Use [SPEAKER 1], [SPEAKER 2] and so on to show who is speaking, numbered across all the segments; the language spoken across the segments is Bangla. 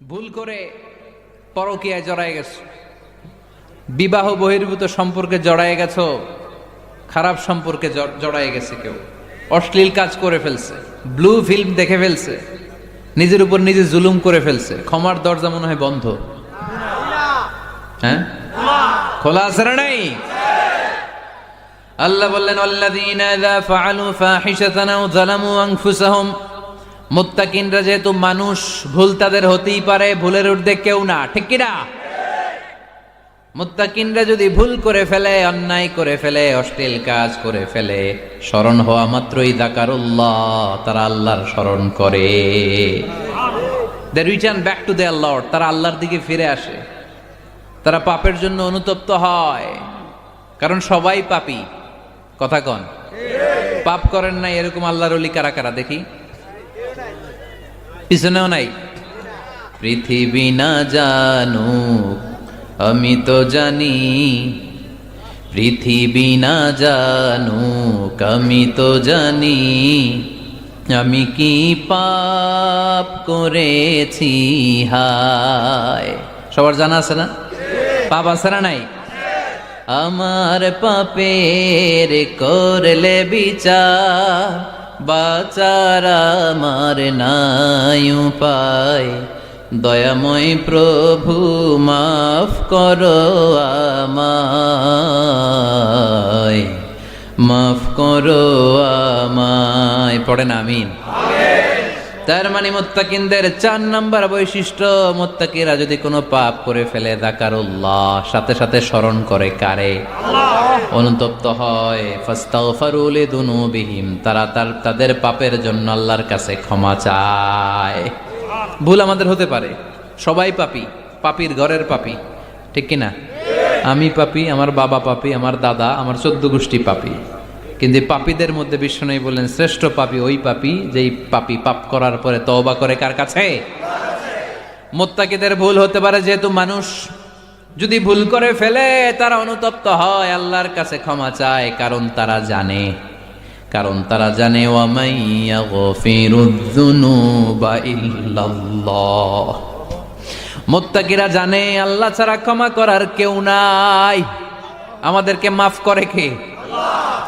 [SPEAKER 1] ভুল করে পরকিয়ায় জড়ায় গেছো। বিবাহ বহির্ভূত সম্পর্কে জড়ায় গেছো, খারাপ সম্পর্কে জড়ায় গেছে কেউ। অশ্লীল কাজ করে ফেলছে ব্লু ফিল্ম দেখে ফেলছে, নিজের উপর নিজে জুলুম করে ফেলছে, ক্ষমার দরজা মনে হয় বন্ধ। হ্যাঁ? খোলা আছে না নাই? আল্লাহ বললেন ইযা ফাআলু ফাহিশাতান আও যালামু মুত্তাকিনরা যেহেতু মানুষ, ভুল তাদের হতেই পারে, ভুলের ঊর্ধ্বে কেউ না, ঠিক কি না? মুত্তাকিনরা যদি ভুল করে ফেলে, অন্যায় করে ফেলে, অশ্লীল কাজ করে ফেলে, স্মরণ হওয়া মাত্রই দাকারুল্লাহ, তারা আল্লাহর স্মরণ করে। They return back to their lord তারা আল্লাহর দিকে ফিরে আসে। তারা পাপের জন্য অনুতপ্ত হয়, কারণ সবাই পাপী। কথা কন। পাপ করেন নাই, এরকম আল্লাহর অলি কারা কারা, দেখি। পিছনেও নাই। পৃথিবী না জানুক, আমি তো জানি। পৃথিবী না জানুক, আমি তো জানি। আমি কি পাপ করেছি? হায়। সবার জানা আছে না? পাপ আছে না নাই? আমার পাপের করলে বিচার। বাচার আমার নাই পায় দয়াময় প্রভু মাফ করো আমায়। মাফ করো আমায়। পড়েন আমিন। তার মানে মোত্তাকিনদের চার নাম্বার বৈশিষ্ট্য মোত্তাকিরা যদি কোনো পাপ করে ফেলে দাকারুল্লাহ সাথে সাথে স্মরণ করে কারে? অনুতপ্ত হয়। ফাস্তাগফারুলি দুনুবিহিম তারা তার তাদের পাপের জন্য আল্লাহর কাছে ক্ষমা চায়। ভুল আমাদের হতে পারে। সবাই পাপি পাপির ঘরের পাপী ঠিক কি না আমি পাপি আমার বাবা পাপী আমার দাদা আমার চোদ্দ গোষ্ঠী পাপী। কিন্তু পাপীদের মধ্যে বিষ্ণু বললেন, শ্রেষ্ঠ পাপী ওই পাপী যেই পাপী পাপ করার পরে তওবা করে কার কাছে? মোত্তাকিদের ভুল হতে পারে যেহেতু মানুষ যদি ভুল করে ফেলে, তারা অনুতপ্ত হয়, আল্লাহর কাছে ক্ষমা চায়, কারণ তারা জানে। কারণ তারা জানে মোত্তাকিরা জানে, আল্লাহ ছাড়া ক্ষমা করার কেউ নাই। আমাদেরকে মাফ করে কে?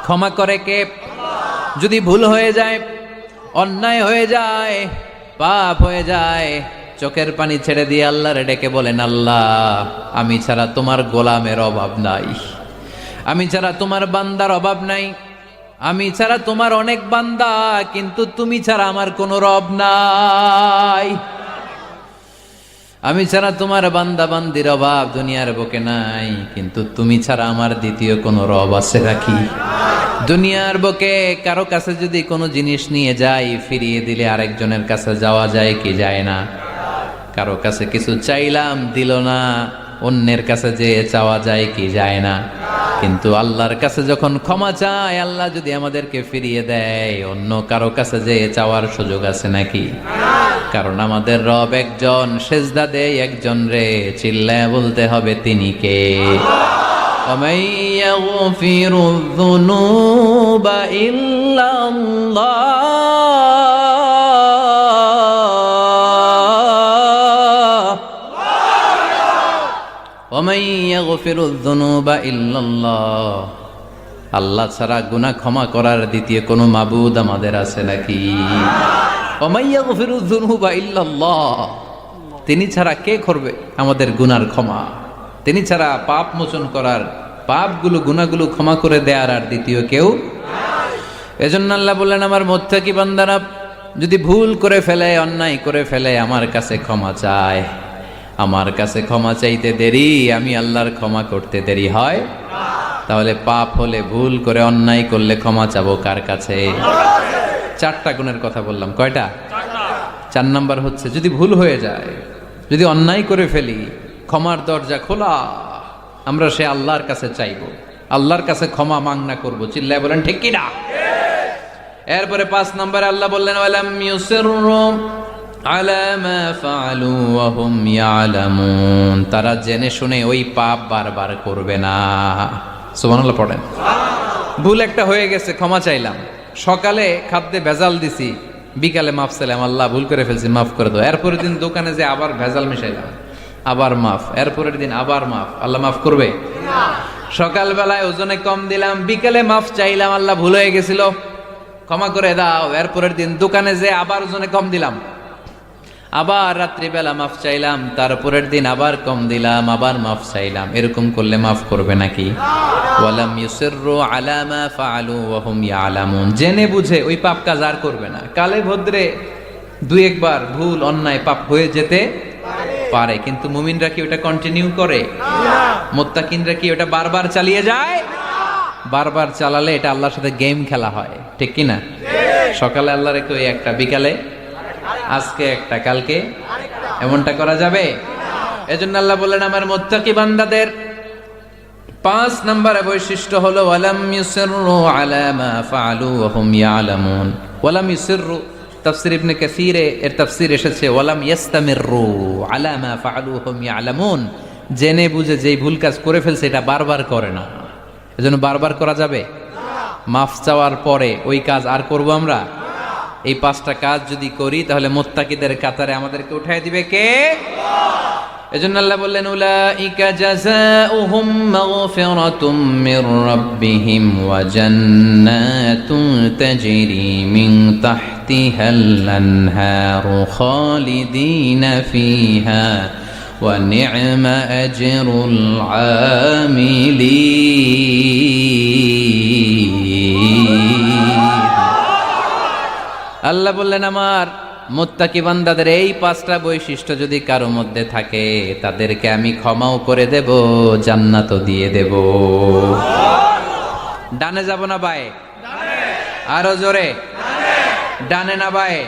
[SPEAKER 1] ক্ষমা করে কে? যদি ভুল হয়ে যায়, অন্যায় হয়ে যায়, পাপ হয়ে যায়, চোখের পানি ছেড়ে দিয়ে আল্লাহরে ডেকে বলেন, আল্লাহ, আমি ছাড়া তোমার গোলামের অভাব নাই। আমি ছাড়া তোমার বান্দার অভাব নাই। আমি ছাড়া তোমার অনেক বান্দা, কিন্তু তুমি ছাড়া আমার কোনো রব নাই। আমি ছাড়া তোমার বান্দা বান্দির অভাব দুনিয়ার বুকে নাই, কিন্তু তুমি ছাড়া আমার দ্বিতীয় কোনো রব আছে রাখি দুনিয়ার বুকে কারও কাছে যদি কোনো জিনিস নিয়ে যাই, ফিরিয়ে দিলে আরেকজনের কাছে যাওয়া যায় কি যায় না? কারও কাছে কিছু চাইলাম, দিল না। অন্যের কাছে যে চাওয়া যায় কি যায় না। কিন্তু আল্লাহর কাছে যখন ক্ষমা চায়, আল্লাহ যদি আমাদেরকে ফিরিয়ে দেয়, অন্য কারও কাছে যে চাওয়ার সুযোগ আছে নাকি? কারণ আমাদের রব একজন, সেজদা দেয় একজন রে, চিল্লায় বলতে হবে তিনি কে? ইল্লাল্লাহ। আল্লাহ ছাড়া গুনাহ ক্ষমা করার দ্বিতীয় কোনো মাবুদ আমাদের আছে নাকি? তিনি ছাড়া কে করবে আমাদের গুনার ক্ষমা? তিনি ছাড়া পাপ মোচন করার পাপগুলো গুনাহগুলো ক্ষমা করে দেয়ার আর দ্বিতীয় কেউ? এজন্য আল্লাহ বললেন আমার মোত্তাকি বান্দারা যদি ভুল করে ফেলে অন্যায় করে ফেলে আমার কাছে ক্ষমা চায়। আমার কাছে ক্ষমা চাইতে দেরি, আমি আল্লাহর ক্ষমা করতে দেরি হয়। তাহলে পাপ হলে ভুল করে অন্যায় করলে ক্ষমা চাবো কার কাছে? চারটা গুণের কথা বললাম, কয়টা? চার নাম্বার হচ্ছে, যদি ভুল হয়ে যায়, যদি অন্যায় করে ফেলি, ক্ষমার দরজা খোলা, আমরা সে আল্লাহর কাছে চাইব। আল্লাহর কাছে ক্ষমা মাংনা করব, চিল্লায় বলেন, ঠিক কিনা? এরপরে পাঁচ নম্বরে আল্লাহ বললেন তারা জেনে শুনে ওই পাপ বারবার করবে না। সুবহানাল্লাহ পড়েন। ভুল একটা হয়ে গেছে, ক্ষমা চাইলাম। সকালে খাদ্যে ভেজাল দিছি, বিকালে মাফ চাইলাম। আল্লাহ ভুল করে ফেলছি মাফ করে দাও। এরপরের দিন দোকানে যে আবার ভেজাল মিশাইলাম, আবার মাফ। এরপরের দিন আবার মাফ। আল্লাহ মাফ করবে? সকালবেলায় ওজনে কম দিলাম, বিকেলে মাফ চাইলাম। আল্লাহ ভুল হয়ে গেছিল। ক্ষমা করে দাও। এরপরের দিন দোকানে যে আবার ওজনে কম দিলাম আবার রাত্রিবেলা মাফ চাইলাম তারপরের দিন আবার কম দিলাম, আবার মাফ চাইলাম। এরকম করলে মাফ করবে নাকি? জেনে বুঝে ওই পাপ কাজ আর করবে না। কালে ভদ্রে দুই একবার ভুল, অন্যায়, পাপ হয়ে যেতে পারে। কিন্তু মুমিনরা কি ওটা কন্টিনিউ করে? মোত্তাকিনরা কি ওটা বারবার চালিয়ে যায়? বারবার চালালে এটা আল্লাহর সাথে গেম খেলা হয়। ঠিক কি না সকালে আল্লাহ রেখে ওই একটা, বিকালে আজকে একটা, কালকে? এমনটা করা যাবে? এজন্য আল্লাহ বললেন, আমার মোত্তাকি বান্দাদের পাঁচ নম্বরে বৈশিষ্ট্য হলো, ওয়ালাম ইউসিররু আলা মা ফাআলু ওয়া হুম ইয়ালামুন। ওয়ালাম ইউসিররু তাফসীর ইবনে কাসীরে এর তাফসীর এসেছে, ওয়ালাম ইয়াস্তামিররু আলা মা ফাআলু ওয়া হুম ইয়ালামুন। জেনে বুঝে যেই ভুল কাজ করে ফেলছে, এটা বারবার করে না। এজন্য বারবার করা যাবে? মাফ চাওয়ার পরে ওই কাজ আর করব আমরা? এই পাঁচটা কাজ যদি করি তাহলে মোত্তাকিদের কাতারে আমাদেরকে উঠাই দিবে কে? এজন্য আল্লাহ বললেন উলাইকা জাযাউহুম মাগফিরাতুম মির রাব্বিহিম ওয়া জান্নাতুন তাজরি মিন তাহতিহাল আনহারু খালিদিনা ফিহা নি'মা আজরুল আমিলিন। আল্লাহ বললেন, আমার মোত্তাকি বান্দাদের এই পাঁচটা বৈশিষ্ট্য যদি কারও মধ্যে থাকে, তাদেরকে আমি ক্ষমাও করে দেব, জান্নাতও দিয়ে দেব। ডানে যাব না বায়ে? আরও জোরে। ডানে না বায়ে?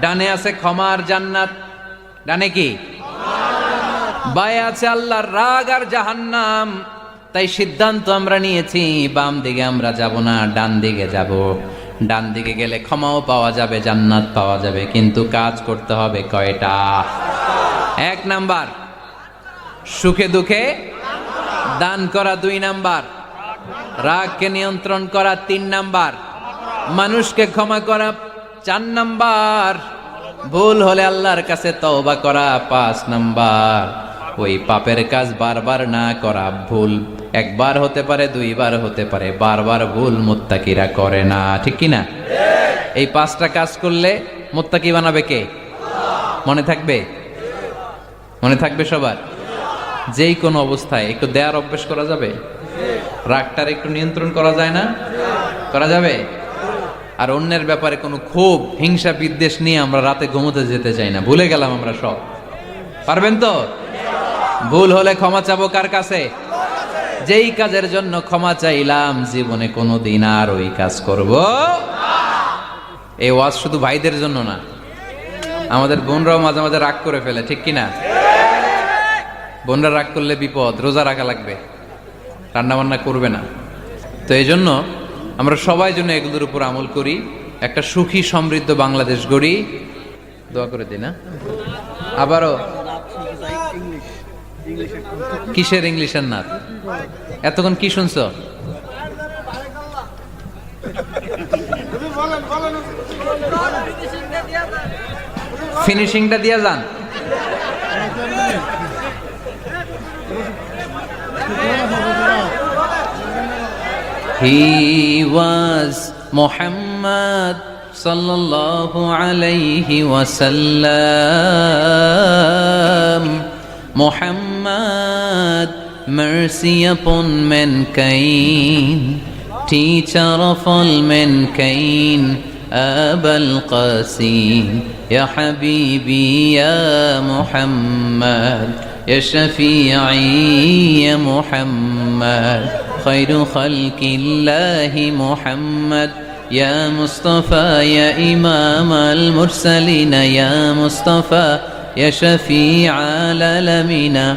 [SPEAKER 1] ডানে আছে ক্ষমার জান্নাত। ডানে কি? বায়ে আছে আল্লাহর রাগ আর জাহান্নাম। তাই সিদ্ধান্ত আমরা নিয়েছি, বাম দিকে আমরা যাব না, ডান দিকে যাব। ডান দিকে গেলে ক্ষমাও পাওয়া যাবে, জান্নাত পাওয়া যাবে, কিন্তু কাজ করতে হবে কয়টা? এক নাম্বার, সুখে দুঃখে দান করা দুই নাম্বার, রাগকে নিয়ন্ত্রণ করা তিন নাম্বার, মানুষকে ক্ষমা করা চার নাম্বার, ভুল হলে আল্লাহর কাছে তওবা করা পাঁচ নাম্বার। ওই পাপের কাজ বারবার না করা ভুল। একবার হতে পারে, দুইবার হতে পারে, বারবার ভুল মুত্তাকিরা করে না। ঠিক কি না এই পাঁচটা কাজ করলে মুত্তাকি বানাবে কে? মনে থাকবে? মনে থাকবে সবার? যেই কোনো অবস্থায় একটু দেয়ার অভ্যেস করা যাবে? রাগটার একটু নিয়ন্ত্রণ করা যায় না? করা যাবে? আর অন্যের ব্যাপারে কোনো ক্ষোভ, হিংসা, বিদ্বেষ নিয়ে আমরা রাতে ঘুমোতে যেতে চাই না। ভুলে গেলাম আমরা সব। পারবেন তো? ভুল হলে ক্ষমা চাবো কার কাছে? যেই কাজের জন্য ক্ষমা চাইলাম, জীবনে কোনো দিন আর ওই কাজ করব এই ওয়াজ শুধু ভাইদের জন্য না, আমাদের বোনরাও মাঝে মাঝে রাগ করে ফেলে, ঠিক কিনা বোনরা রাগ করলে বিপদ, রোজা রাখা লাগবে রান্না বান্না করবে না। তো এই জন্য আমরা সবাই জন্য এগুলোর উপর আমল করি, একটা সুখী সমৃদ্ধ বাংলাদেশ গড়ি। দোয়া করে দিই না? আবারও কিসের ইংলিশের নাথ এতক্ষণ কি শুনছ? ফিনিশিংটা দিয়ে যান। হি ওয়াজ মোহাম্মদ সাল্লাল্লাহু আলাইহি ওয়াসাল্লাম Mohammad mercy upon mankind, teacher of all mankind. أبا القاسم يا حبيبي يا محمد يا شفيعي يا محمد خير خلق الله محمد يا مصطفى يا إمام المرسلين يا مصطفى يا شفيع العالمين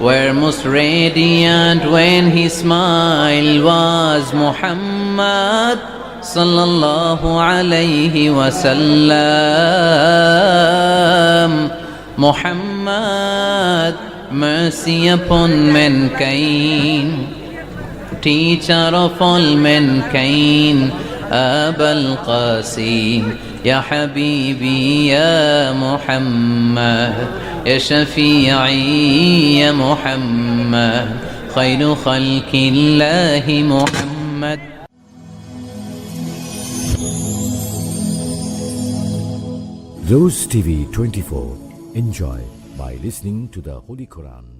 [SPEAKER 1] were most radiant when his smile was Muhammad sallallahu alayhi wasallam. Muhammad, mercy upon mankind teacher of all mankind أبا القاسم يا حبيبي يا محمد يا شفيعي يا محمد خير خلق الله محمد
[SPEAKER 2] Rose TV 24. Enjoy by listening to the Holy Quran.